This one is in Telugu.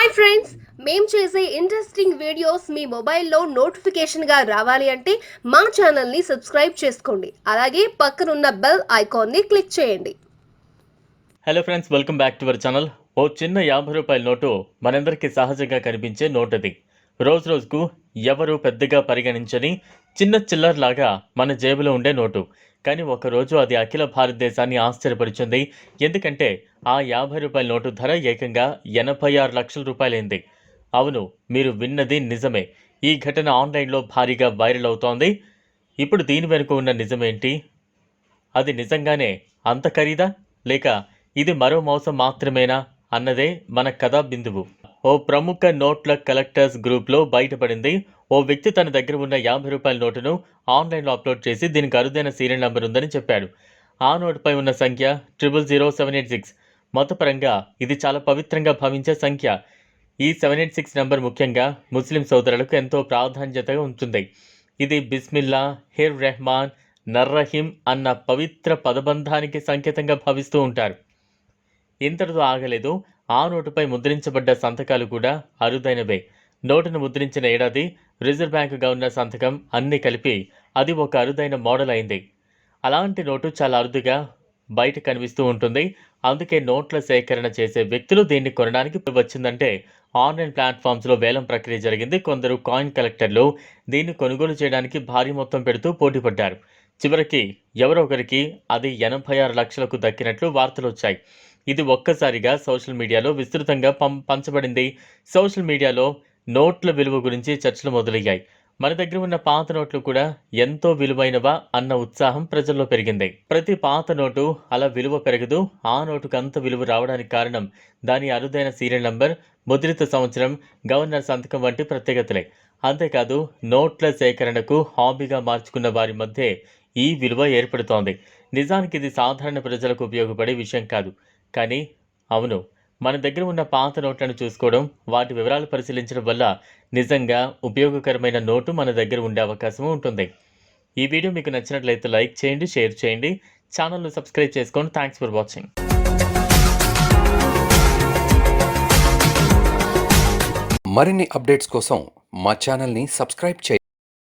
హాయ్ ఫ్రెండ్స్ మేము చేసే ఇంట్రెస్టింగ్ వీడియోస్ మీ మొబైల్లో నోటిఫికేషన్గా రావాలి అంటే మా ఛానల్ని సబ్స్క్రైబ్ చేసుకోండి. అలాగే పక్కనున్న బెల్ ఐకాన్ని క్లిక్ చేయండి. Hello friends welcome back to our channel ఓ చిన్న యాభై రూపాయల నోటు మనందరికీ సహజంగా కనిపించే నోట్ అది రోజు రోజుకు ఎవరు పెద్దగా పరిగణించని చిన్న చిల్లర్లాగా మన జేబులో ఉండే నోటు. కానీ ఒకరోజు అది అఖిల భారతదేశాన్ని ఆశ్చర్యపరిచింది. ఎందుకంటే ఆ యాభై రూపాయల నోటు ధర ఏకంగా ఎనభై ఆరు లక్షల రూపాయలైంది. అవును మీరు విన్నది నిజమే. ఈ ఘటన ఆన్లైన్లో భారీగా వైరల్ అవుతోంది. ఇప్పుడు దీని వెనుక ఉన్న నిజమేంటి? అది నిజంగానే అంత ఖరీదా? లేక ఇది మరో మోసం మాత్రమేనా? అన్నదే మన కథా బిందువు. ఓ ప్రముఖ నోట్ల కలెక్టర్స్ గ్రూప్లో బయటపడింది. ఓ వ్యక్తి తన దగ్గర ఉన్న యాభై రూపాయల నోటును ఆన్లైన్లో అప్లోడ్ చేసి దీనికి అరుదైన సీరియల్ నంబర్ ఉందని చెప్పాడు. ఆ నోటుపై ఉన్న సంఖ్య triple zero seven eight six. మతపరంగా ఇది చాలా పవిత్రంగా భావించే సంఖ్య. ఈ సెవెన్ ఎయిట్ సిక్స్ నెంబర్ ముఖ్యంగా ముస్లిం సోదరులకు ఎంతో ప్రాధాన్యతగా ఉంటుంది. ఇది బిస్మిల్లా హిర్ రెహమాన్ నర్రహిం అన్న పవిత్ర పదబంధానికి సంకేతంగా భావిస్తూ ఉంటారు. ఇంతటితో ఆగలేదు. ఆ నోటుపై ముద్రించబడ్డ సంతకాలు కూడా అరుదైనవే. నోటును ముద్రించిన ఏడాది రిజర్వ్ బ్యాంకుగా ఉన్న సంతకం అన్నీ కలిపి అది ఒక అరుదైన మోడల్ అయింది. అలాంటి నోటు చాలా అరుదుగా బయట కనిపిస్తూ ఉంటుంది. అందుకే నోట్ల సేకరణ చేసే వ్యక్తులు దీన్ని కొనడానికి వచ్చిందంటే ఆన్లైన్ ప్లాట్ఫామ్స్లో వేలం ప్రక్రియ జరిగింది. కొందరు కాయిన్ కలెక్టర్లు దీన్ని కొనుగోలు చేయడానికి భారీ మొత్తం పెడుతూ పోటీ పడ్డారు చివరికి ఎవరో ఒకరికి అది ఎనభై ఆరు లక్షలకు దక్కినట్లు వార్తలు వచ్చాయి. ఇది ఒక్కసారిగా సోషల్ మీడియాలో విస్తృతంగా పం పంచబడింది. సోషల్ మీడియాలో నోట్ల విలువ గురించి చర్చలు మొదలయ్యాయి. మన దగ్గర ఉన్న పాత నోట్లు కూడా ఎంతో విలువైనవా అన్న ఉత్సాహం ప్రజల్లో పెరిగింది. ప్రతి పాత నోటు అలా విలువ పెరగదు ఆ నోటుకు అంత విలువ రావడానికి కారణం దాని అరుదైన సీరియల్ నంబర్ ముద్రిత సంవత్సరం గవర్నర్ సంతకం వంటి ప్రత్యేకతలే. అంతేకాదు నోట్ల సేకరణకు హాబీగా మార్చుకున్న వారి మధ్య ఈ విలువ ఏర్పడుతోంది. నిజానికి ఇది సాధారణ ప్రజలకు ఉపయోగపడే విషయం కాదు. కానీ అవును మన దగ్గర ఉన్న పాత నోట్లను చూసుకోవడం వాటి వివరాలు పరిశీలించడం వల్ల నిజంగా ఉపయోగకరమైన నోటు మన దగ్గర ఉండే అవకాశం ఉంటుంది. ఈ వీడియో మీకు నచ్చినట్లయితే లైక్ చేయండి షేర్ చేయండి. ఛానల్ను సబ్స్క్రైబ్ చేసుకోండి. థ్యాంక్స్ ఫర్ వాచింగ్ మరిన్ని అప్డేట్స్ కోసం మా ఛానల్ని సబ్స్క్రైబ్ చేయండి.